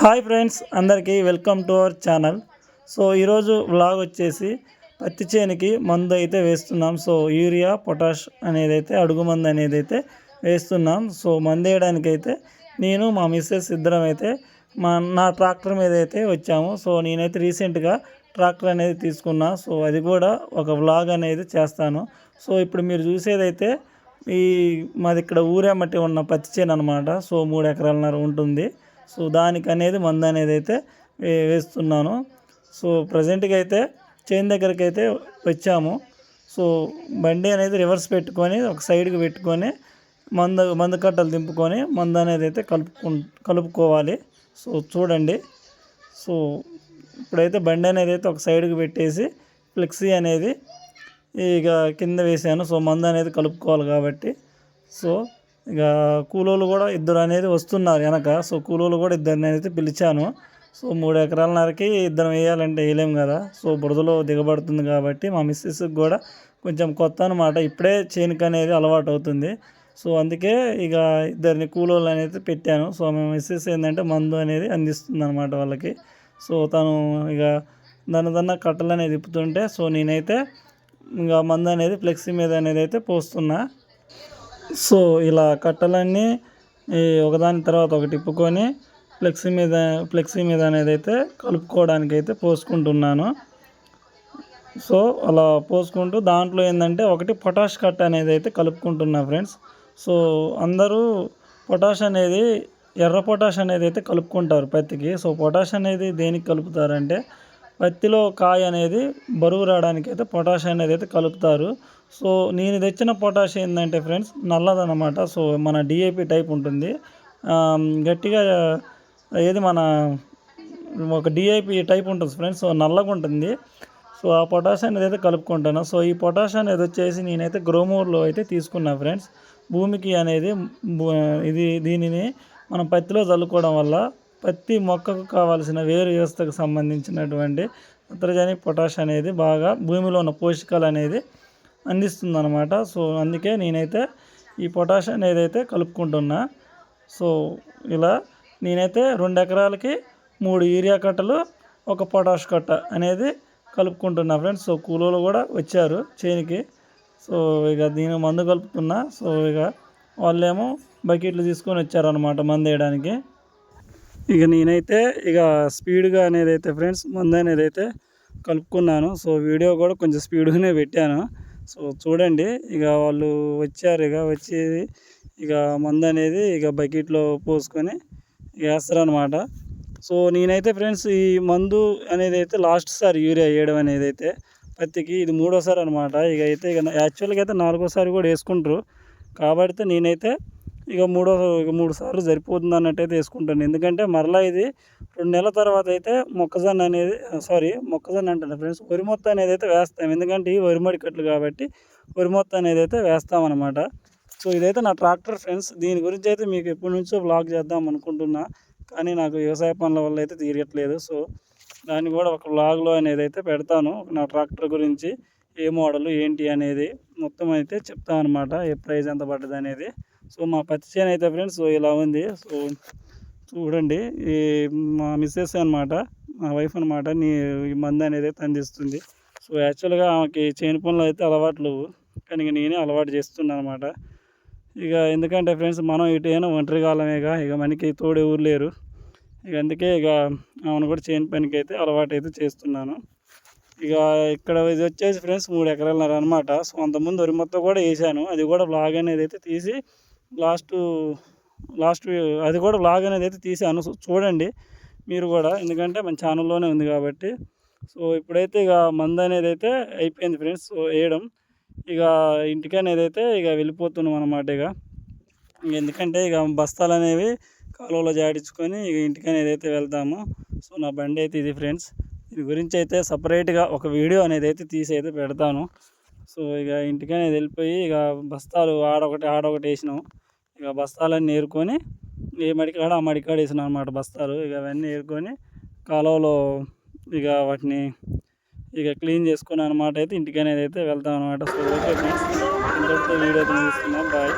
Hi friends అందరికీ welcome to our channel. So ఈరోజు vlog వచ్చేసి పత్తి చేనుకి మందు అయితే వేస్తున్నాం. సో యూరియా పొటాష్ అనేది అయితే అడుగు మందు అనేది అయితే వేస్తున్నాం. సో మందు వేయడానికి అయితే నేను మా మిస్సెస్ ఇద్దరం అయితే మా నా ట్రాక్టర్ మీద అయితే వచ్చాము. సో నేనైతే రీసెంట్గా ట్రాక్టర్ అనేది తీసుకున్నా. సో అది కూడా ఒక వ్లాగ్ అనేది చేస్తాను. సో ఇప్పుడు మీరు చూసేదైతే ఈ మాది ఇక్కడ ఊరేమట్టి ఉన్న పత్తి చేను అనమాట సో మూడు ఎకరాలన్నర ఉంటుంది. సో దానికి అనేది మందు అనేది అయితే వే- వేస్తున్నాను. సో ప్రజెంట్గా అయితే చేను దగ్గరికి అయితే వచ్చాము. సో బండి అనేది రివర్స్ పెట్టుకొని ఒక సైడ్కి పెట్టుకొని మందు మందు కట్టలు దింపుకొని మందు అనేది అయితే కలుపుకు కలుపుకోవాలి. సో చూడండి. సో ఇప్పుడైతే బండి అనేది అయితే ఒక సైడ్కి పెట్టేసి ఫ్లెక్సీ అనేది ఇక కింద వేసాను. సో మందు అనేది కలుపుకోవాలి కాబట్టి. సో ఇక కూలోళ్ళు కూడా ఇద్దరు అనేది వస్తున్నారు వెనక. సో కూలోళ్ళు కూడా ఇద్దరిని నేనైతే పిలిచాను. సో మూడు నరకి ఇద్దరం వేయాలంటే వేయలేం కదా. సో బురదలో దిగబడుతుంది కాబట్టి మా మిస్సెస్కి కూడా కొంచెం కొత్త అనమాట ఇప్పుడే చేనుకు అనేది అలవాటు అవుతుంది. సో అందుకే ఇక ఇద్దరిని కూలోళ్ళు అనేది పెట్టాను. సో మా మిస్సెస్ ఏంటంటే మందు అనేది అందిస్తుంది అనమాట వాళ్ళకి. సో తను ఇక దాని దాన్న కట్టలు అనేది తిప్పుతుంటే సో నేనైతే ఇంకా మందు అనేది ఫ్లెక్సీ మీద అనేది అయితే పోస్తున్నా. సో ఇలా కట్టలన్నీ ఈ ఒకదాని తర్వాత ఒకటి ఇప్పుకొని ఫ్లెక్సీ మీద ఫ్లెక్సీ మీద అనేది అయితే కలుపుకోవడానికి అయితే పోసుకుంటున్నాను. సో అలా పోసుకుంటూ దాంట్లో ఏంటంటే ఒకటి పొటాష్ కట్ అనేది అయితే కలుపుకుంటున్నా ఫ్రెండ్స్. సో అందరూ పొటాష్ అనేది ఎర్ర పొటాష్ అనేది అయితే కలుపుకుంటారు పత్తికి సో పొటాష్ అనేది దేనికి కలుపుతారంటే పత్తిలో కాయ అనేది బరువు రావడానికి అయితే పొటాష్ అనేది అయితే కలుపుతారు. సో నేను తెచ్చిన పొటాష్ ఏంటంటే ఫ్రెండ్స్ నల్లదనమాట సో మన డిఏపి టైప్ ఉంటుంది. గట్టిగా ఏది మన ఒక డిఐపి టైప్ ఉంటుంది ఫ్రెండ్స్ సో నల్లగా ఉంటుంది. సో ఆ పొటాష్ అనేది అయితే కలుపుకుంటాను. సో ఈ పొటాష్ అనేది వచ్చేసి నేనైతే గ్రోమూర్లో అయితే తీసుకున్నా ఫ్రెండ్స్. భూమికి అనేది ఇది దీనిని మనం పత్తిలో చల్లుకోవడం వల్ల పత్తి మొక్కకు కావాల్సిన వేరు వ్యవస్థకు సంబంధించినటువంటి నత్రజని పొటాష్ అనేది బాగా భూమిలో ఉన్న పోషకాలు అనేది అందిస్తుంది అనమాట సో అందుకే నేనైతే ఈ పొటాష్ అనేది అయితే కలుపుకుంటున్నా. సో ఇలా నేనైతే రెండు ఎకరాలకి మూడు యూరియా కట్టలు ఒక పొటాష్ కట్ట అనేది కలుపుకుంటున్నా ఫ్రెండ్స్. సో కూలోళ్ళు కూడా వచ్చారు చేనికి. సో ఇక దీని మందు కలుపుతున్నా. సో ఇక వాళ్ళేమో బకెట్లు తీసుకొని వచ్చారనమాట మందు వేయడానికి. ఇక నేనైతే ఇక స్పీడ్గా అనేది అయితే ఫ్రెండ్స్ మందు అనేది అయితే కలుపుకున్నాను. సో వీడియో కూడా కొంచెం స్పీడ్గానే పెట్టాను. సో చూడండి ఇక వాళ్ళు వచ్చారు. ఇక వచ్చి ఇక మందు అనేది ఇక బకెట్లో పోసుకొని ఇక వేస్తారనమాట సో నేనైతే ఫ్రెండ్స్ ఈ మందు అనేది అయితే లాస్ట్ సారి యూరియా వేయడం అనేది అయితే పత్తికి ఇది మూడోసారి అనమాట ఇక అయితే ఇక యాక్చువల్గా అయితే నాలుగోసారి కూడా వేసుకుంటారు. కాబట్టి నేనైతే ఇక మూడో ఇక మూడు సార్లు సరిపోతుంది అన్నట్టయితే వేసుకుంటాను. ఎందుకంటే మరలా ఇది రెండు నెలల తర్వాత అయితే మొక్కజొన్న అనేది సారీ మొక్కజొన్న అంటాను ఫ్రెండ్స్ వరి మొత్తం అనేది అయితే వేస్తాం. ఎందుకంటే ఈ వరి మడికట్లు కాబట్టి వరి మొత్తం అనేది అయితే వేస్తామన్నమాట సో ఇదైతే నా ట్రాక్టర్ ఫ్రెండ్స్. దీని గురించి అయితే మీకు ఎప్పటి నుంచో బ్లాగ్ చేద్దాం అనుకుంటున్నా. కానీ నాకు వ్యవసాయ పనుల వల్ల అయితే తీరట్లేదు. సో దాన్ని కూడా ఒక బ్లాగ్లో అనేది అయితే పెడతాను. నా ట్రాక్టర్ గురించి ఏ మోడల్ ఏంటి అనేది మొత్తం అయితే చెప్తాను అనమాట ఏ ప్రైస్ ఎంత పడ్డది అనేది. సో మా పత్తి చేను అయితే ఫ్రెండ్స్ సో ఇలా ఉంది. సో చూడండి ఈ మా మిస్సెస్ అనమాట మా వైఫ్ అనమాట నీ ఈ మందు అనేది తందిస్తుంది అందిస్తుంది. సో యాక్చువల్గా ఆమెకి చేను పనులు అయితే అలవాట్లు కానీ ఇక నేనే అలవాటు చేస్తున్నాను అనమాట ఇక ఎందుకంటే ఫ్రెండ్స్ మనం ఇటైనా ఒంటరి కాలమేగా ఇక మనకి తోడు ఎవరు లేరు. ఇక అందుకే ఇక ఆమెను కూడా చేను పనికి అయితే అలవాటు అయితే చేస్తున్నాను. ఇక ఇక్కడ ఇది వచ్చేసి ఫ్రెండ్స్ మూడు ఎకరాలన్నర అనమాట సో అంతకుముందు వరి మొత్తం కూడా వేసాను. అది కూడా బ్లాగ్ అనేది అయితే తీసి లాస్ట్ లాస్ట్ అది కూడా బ్లాగ్ అనేది అయితే తీసాను సో చూడండి. మీరు కూడా ఎందుకంటే మన ఛానల్లోనే ఉంది కాబట్టి. సో ఇప్పుడైతే ఇక మందు అనేది అయితే అయిపోయింది ఫ్రెండ్స్. సో వేయడం. ఇక ఇంటికి అనేది అయితే ఇక వెళ్ళిపోతున్నాం అనమాట ఇక. ఎందుకంటే ఇక బస్తాలు అనేవి కాలువలో జాడించుకొని ఇక ఇంటికి అనేది అయితే వెళ్తాము. సో నా బండి అయితే ఇది ఫ్రెండ్స్. దీని గురించి అయితే సపరేట్గా ఒక వీడియో అనేది అయితే తీసి అయితే పెడతాను. సో ఇక ఇంటికి అనేది వెళ్ళిపోయి ఇక బస్తాలు ఆడొకటి ఆడొకటి వేసినాం. ఇక బస్తాలన్నీ ఏరుకొని ఏ మడికాడ ఆ మడికాడ వేసినాం అనమాట బస్తాలు. ఇక అవన్నీ ఏరుకొని కాలువలో ఇక వాటిని ఇక క్లీన్ చేసుకుని అనమాట అయితే ఇంటికి అనేది అయితే వెళ్తాం అనమాట సో ఓకే ఫ్రెండ్స్ ఇంతటితో వీడియో తీసుకున్నాం బాయ్.